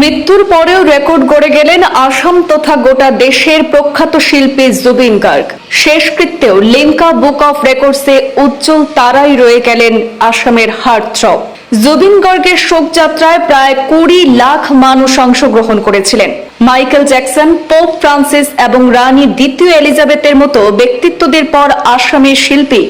মৃত্যুর পরেও রেকর্ড গড়ে গেলেন আসাম তথা গোটা দেশের প্রখ্যাত শিল্পী জুবিন গার্গ। শেষকৃত্যেও লিঙ্কা বুক অফ রেকর্ডসে উজ্জ্বল তারাই রয়ে গেলেন আসামের হার্টথ্রব। জুবিন গর্গের শোকযাত্রায় প্রায় কুড়ি লাখ মানুষ অংশগ্রহণ করেছিলেন। মাইকেল জ্যাকসন, পোপ ফ্রান্সিস এবং রানী দ্বিতীয় এলিজাবেথের মতো ব্যক্তিত্বদের পর আসামের শিল্পী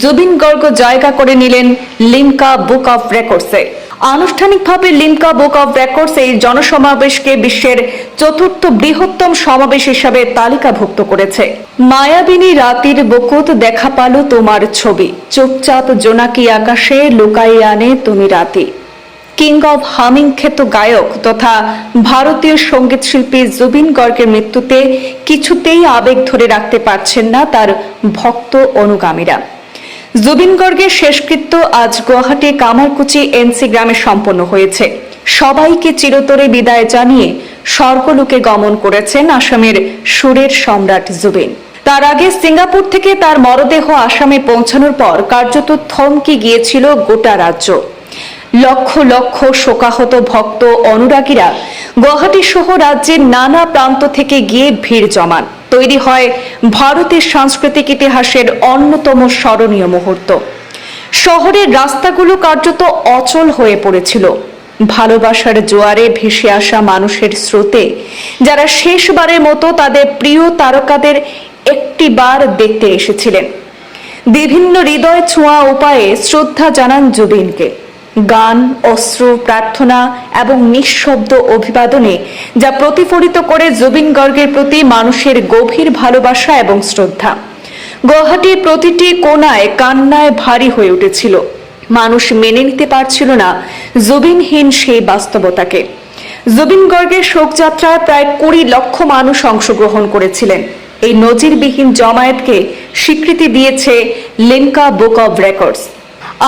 জুবিন গর্গ জায়গা করে নিলেন লিমকা বুক অফ রেকর্ডসে। আনুষ্ঠানিকভাবে লিমকা বুক অব রেকর্ডস এই জনসমাবেশকে বিশ্বের চতুর্থ বৃহত্তম সমাবেশ হিসাবে তালিকাভুক্ত করেছে। মায়াবিনী রাতির বকুত দেখা পালো তোমার ছবি। চুপচাপ জোনাকি আকাশে লুকাই আনে তুমি রাতি। কিং অব হামিং খ্যাত গায়ক তথা ভারতীয় সংগীত শিল্পী জুবিন গর্গের মৃত্যুতে কিছুতেই আবেগ ধরে রাখতে পারছেন না তার ভক্ত অনুগামীরা। জুবিন গর্গের শেষকৃত্য আজ গুয়াহাটি কামারকুচি এনসি গ্রামে সম্পন্ন হয়েছে। সবাইকে চিরতরে বিদায় জানিয়ে স্বর্গলোকে গমন করেছেন আসামের সুরের সম্রাট জুবিন। তার আগে সিঙ্গাপুর থেকে তার মরদেহ আসামে পৌঁছানোর পর কার্যত থমকে গিয়েছিল গোটা রাজ্য। লক্ষ লক্ষ শোকাহত ভক্ত অনুরাগীরা গুয়াহাটি সহ রাজ্যের নানা প্রান্ত থেকে গিয়ে ভিড় জমান। তৈরি হয় ভারতের সাংস্কৃতিক ইতিহাসের অন্যতম স্মরণীয় মুহূর্ত। শহরের রাস্তাগুলো কার্যত অচল হয়ে পড়েছিল। ভালোবাসার জোয়ারে ভেসে আসা মানুষের স্রোতে, যারা শেষবারের মতো তাদের প্রিয় তারকাদের একটিবার দেখতে এসেছিলেন। বিভিন্ন হৃদয় ছোঁয়া উপায়ে শ্রদ্ধা জানান জুবিনকে। গান, অশ্রু, প্রার্থনা এবং নিঃশব্দ অভিবাদনে, যা প্রতিফলিত করে জুবিন গর্গের প্রতি মানুষের গভীর ভালোবাসা এবং শ্রদ্ধা। গুয়াহাটির প্রতিটি কোনায় কান্নায় ভারী হয়ে উঠেছিল। মানুষ মেনে নিতে পারছিল না জুবিনহীন সেই বাস্তবতাকে। জুবিন গর্গের শোকযাত্রায় প্রায় কুড়ি লক্ষ মানুষ অংশগ্রহণ করেছিলেন। এই নজিরবিহীন জমায়েতকে স্বীকৃতি দিয়েছে লিমকা বুক অব রেকর্ডস।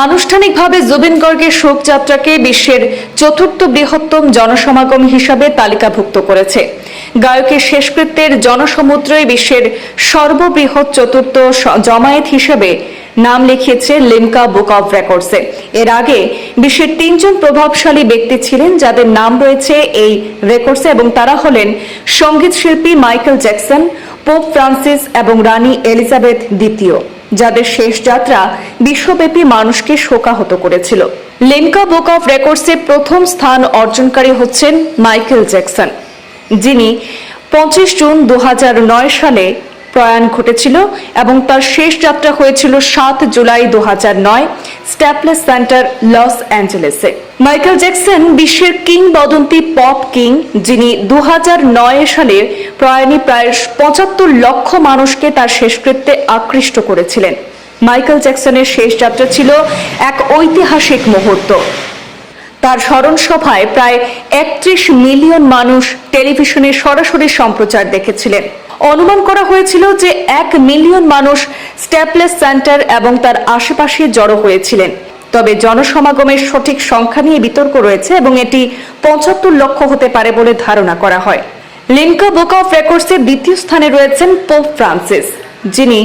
আনুষ্ঠানিকভাবে জুবিন গর্গের শোকযাত্রাকে বিশ্বের চতুর্থ বৃহত্তম জনসমাগম হিসাবে তালিকাভুক্ত করেছে। গায়কের শেষকৃত্যের জনসমুদ্রই বিশ্বের সর্ববৃহৎ চতুর্থ জমায়েত হিসেবে নাম লিখিয়েছে লিমকা বুক অব রেকর্ডসে। এর আগে বিশ্বের তিনজন প্রভাবশালী ব্যক্তি ছিলেন যাদের নাম রয়েছে এই রেকর্ডসে এবং তারা হলেন সংগীত শিল্পী মাইকেল জ্যাকসন, পোপ ফ্রান্সিস এবং রানী এলিজাবেথ দ্বিতীয়। যাদের শেষ যাত্রা বিশ্বব্যাপী মানুষকে শোকাহত করেছিল। লেমকা বুক অফ রেকর্ডসে প্রথম স্থান অর্জনকারী হচ্ছেন মাইকেল জ্যাকসন, যিনি পঁচিশ জুন দু হাজার নয় সালে প্রয়াণ ঘটেছিল এবং তার শেষ যাত্রা হয়েছিল সাত জুলাই দু নয় স্ট্যাপলেস সেন্টার লস অ্যাঞ্জেলেসে। মাইকেল জ্যাকসন বিশ্বের কিংবদন্তি পপ কিং, যিনি দু সালে প্রয়াণী প্রায় পঁচাত্তর লক্ষ মানুষকে তার শেষকৃত্যে আকৃষ্ট করেছিলেন। মাইকেল জ্যাকসনের শেষ যাত্রা ছিল এক ঐতিহাসিক মুহূর্ত। তার স্মরণ সভায় প্রায় একত্রিশ মিলিয়ন মানুষ টেলিভিশনে সরাসরি সম্প্রচার দেখেছিলেন। অনুমান করা হয়েছিল যে এক মিলিয়ন মানুষ স্ট্যাপলেস সেন্টার এবং তার আশেপাশে জড়ো হয়েছিলেন। তবে জনসমাগমের সঠিক সংখ্যা নিয়ে বিতর্ক রয়েছে এবং এটি পঁচাত্তর লক্ষ হতে পারে বলে ধারণা করা হয়। লিমকা বুক অফ রেকর্ডসের দ্বিতীয় স্থানে রয়েছেন পোপ ফ্রান্সিস, যিনি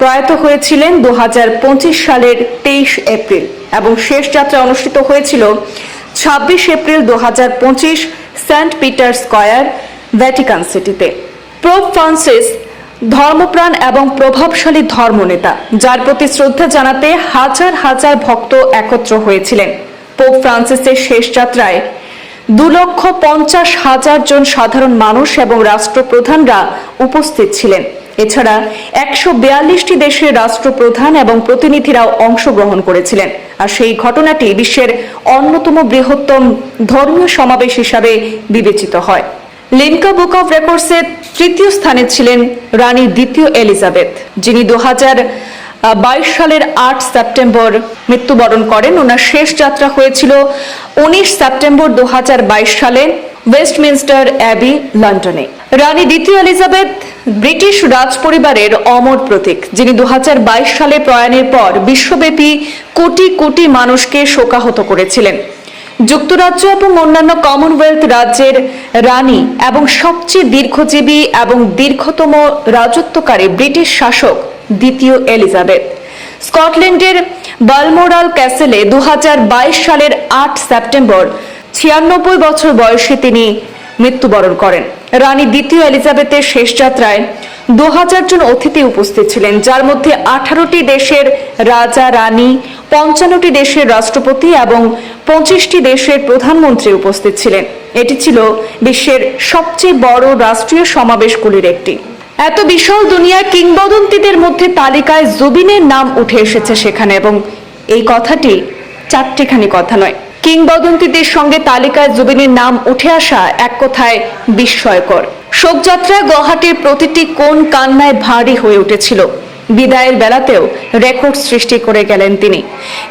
প্রয়াত হয়েছিলেন দু হাজার পঁচিশ সালের তেইশ এপ্রিল এবং শেষ যাত্রা অনুষ্ঠিত হয়েছিল ছাব্বিশ এপ্রিল দু হাজার পঁচিশ সেন্ট পিটার স্কয়ার, ভ্যাটিকান সিটিতে। পোপ ফ্রান্সিস, ধর্মপ্রাণ এবং প্রভাবশালী ধর্মনেতা, যার প্রতি শ্রদ্ধা জানাতে হাজার হাজার ভক্ত একত্র হয়েছিলেন। পোপ ফ্রান্সিসের শেষ যাত্রায় দু লক্ষ পঞ্চাশ হাজার জন সাধারণ মানুষ এবং রাষ্ট্রপ্রধানরা উপস্থিত ছিলেন। এছাড়া একশো বিয়াল্লিশটি দেশের রাষ্ট্রপ্রধান এবং প্রতিনিধিরাও অংশগ্রহণ করেছিলেন। আর সেই ঘটনাটি বিশ্বের অন্যতম বৃহত্তম ধর্মীয় সমাবেশ হিসাবে বিবেচিত হয়। লিমকা বুক অফ রেকর্ডসের তৃতীয় স্থানে ছিলেন রানী দ্বিতীয় এলিজাবেথ, যিনি দু বাইশ সালের আট সেপ্টেম্বর মৃত্যুবরণ করেন। ওনার শেষ যাত্রা হয়েছিল উনিশ সেপ্টেম্বর দু হাজার বাইশ সালে ওয়েস্টমিনস্টার অ্যাবি, লন্ডনে। রানী দ্বিতীয় এলিজাবেথ ব্রিটিশ রাজ পরিবারের অমর প্রতীক, যিনি দু হাজার বাইশ সালে প্রয়াণের পর বিশ্বব্যাপী কোটি কোটি মানুষকে শোকাহত করেছিলেন। যুক্তরাজ্য এবং অন্যান্য কমনওয়েলথ রাজ্যের রানী এবং সবচেয়ে দীর্ঘজীবী এবং দীর্ঘতম রাজত্বকারী ব্রিটিশ শাসক দ্বিতীয় এলিজাবেথ। স্কটল্যান্ডের বালমোরাল ক্যাসেলে দু হাজার বাইশ সালের আট সেপ্টেম্বর ছিয়ানব্বই বছর বয়সে তিনি মৃত্যুবরণ করেন। রানী দ্বিতীয় এলিজাবেথের শেষ যাত্রায় দু হাজার জন অতিথি উপস্থিত ছিলেন, যার মধ্যে আঠারোটি দেশের রাজা, রানী, পঞ্চান্নটি দেশের রাষ্ট্রপতি এবং পঁচিশটি দেশের প্রধানমন্ত্রী উপস্থিত ছিলেন। এটি ছিল বিশ্বের সবচেয়ে বড় রাষ্ট্রীয় সমাবেশগুলির একটি। এত বিশাল দুনিয়ার কিংবদন্তিদের মধ্যে তালিকায় জুবিনের নাম উঠে এসেছে সেখানে এবং এই কথাটি চারটিখানি কথা নয়। কিংবদন্তিদের সঙ্গে তালিকায় জুবিনের নাম উঠে আসা এক কথায় বিস্ময়কর। শোকযাত্রা গুয়াহাটির প্রতিটি কোন কান্নায় ভারী হয়ে উঠেছিল। বিদায়ের বেলাতেও রেকর্ড সৃষ্টি করে গেলেন তিনি।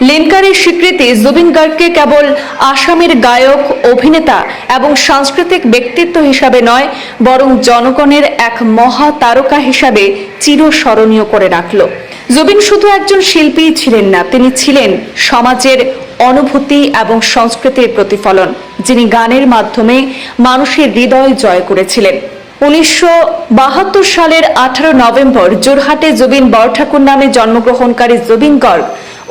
লিনকারের স্বীকৃতি জুবিন গার্গকে কেবল আসামের গায়ক, অভিনেতা এবং সাংস্কৃতিক ব্যক্তিত্ব হিসাবে নয়, বরং জনগণের এক মহা তারকা হিসাবে চিরস্মরণীয় করে রাখল। জুবিন শুধু একজন শিল্পী ছিলেন না, তিনি ছিলেন সমাজের অনুভূতি এবং সংস্কৃতির প্রতিফলন, যিনি গানের মাধ্যমে মানুষের হৃদয় জয় করেছিলেন। উনিশশো বাহাত্তর সালের আঠারো নভেম্বর জোরহাটে জুবিন বরঠাকুর নামে জন্মগ্রহণকারী জুবিন গর্গ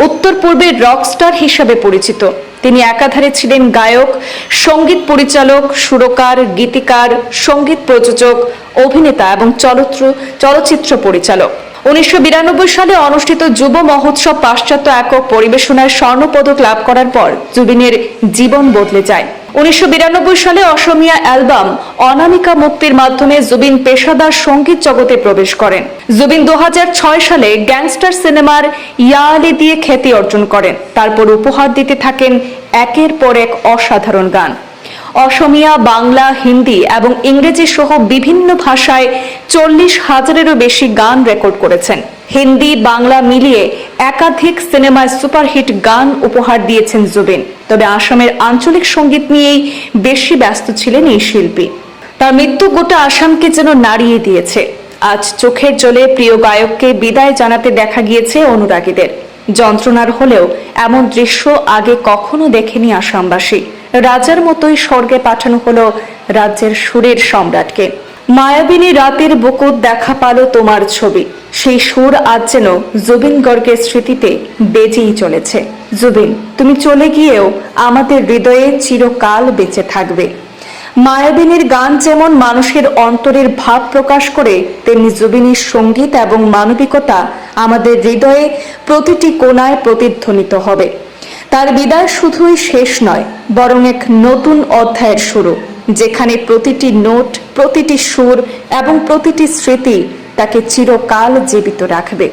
উত্তর পূর্বের রকস্টার হিসাবে পরিচিত। তিনি একাধারে ছিলেন গায়ক, সংগীত পরিচালক, সুরকার, গীতিকার, সংগীত প্রযোজক, অভিনেতা এবং চলচ্চিত্র চলচ্চিত্র পরিচালক। উনিশশো বিরানব্বই সালে অনুষ্ঠিত যুব মহোৎসব পাশ্চাত্য একক পরিবেশনায় স্বর্ণপদক লাভ করার পর জুবিনের জীবন বদলে যায়। উনিশশো বিরানব্বই সালে অসমীয়া অ্যালবাম অনামিকা মুক্তির মাধ্যমে জুবিন পেশাদার সংগীত জগতে প্রবেশ করেন। জুবিন দু হাজার ছয় সালে গ্যাংস্টার সিনেমার ইয়ালি দিয়ে খ্যাতি অর্জন করেন। তারপর উপহার দিতে থাকেন একের পর এক অসাধারণ গান। অসমিয়া, বাংলা, হিন্দি এবং ইংরেজি সহ বিভিন্ন ভাষায় চল্লিশ হাজারেরও বেশি গান রেকর্ড করেছেন। হিন্দি, বাংলা মিলিয়ে একাধিক সিনেমায় সুপারহিট গান উপহার দিয়েছেন জুবিন। তবে আসামের আঞ্চলিক সংগীত নিয়েই বেশি ব্যস্ত ছিলেন এই শিল্পী। তার মৃত্যু গোটা আসামকে যেন নাড়িয়ে দিয়েছে। আজ চোখের জলে প্রিয় গায়ককে বিদায় জানাতে দেখা গিয়েছে অনুরাগীদের। যন্ত্রণার হলেও এমন দৃশ্য আগে কখনো দেখেনি আসামবাসী। রাজার মতোই স্বর্গে পাঠানো হলো রাজ্যের সুরের সম্রাটকে। মায়াবিনী রাতের বুকুত দেখা পালো তোমার ছবি। সেই সুর আজ যেন জুবিন গর্গের স্মৃতিতে বেজেই চলেছে। জুবিন, তুমি চলে গিয়েও আমাদের হৃদয়ে চিরকাল বেঁচে থাকবে। মায়াবিনীর গান যেমন মানুষের অন্তরের ভাব প্রকাশ করে, তেমনি জুবিনীর সংগীত এবং মানবিকতা আমাদের হৃদয়ে প্রতিটি কোণায় প্রতিধ্বনিত হবে। তার বিদায় শুধুই শেষ নয়, বরং এক নতুন অধ্যায়ের শুরু, যেখানে প্রতিটি নোট, প্রতিটি সুর এবং প্রতিটি স্মৃতি তাকে চিরকাল জীবিত রাখবে।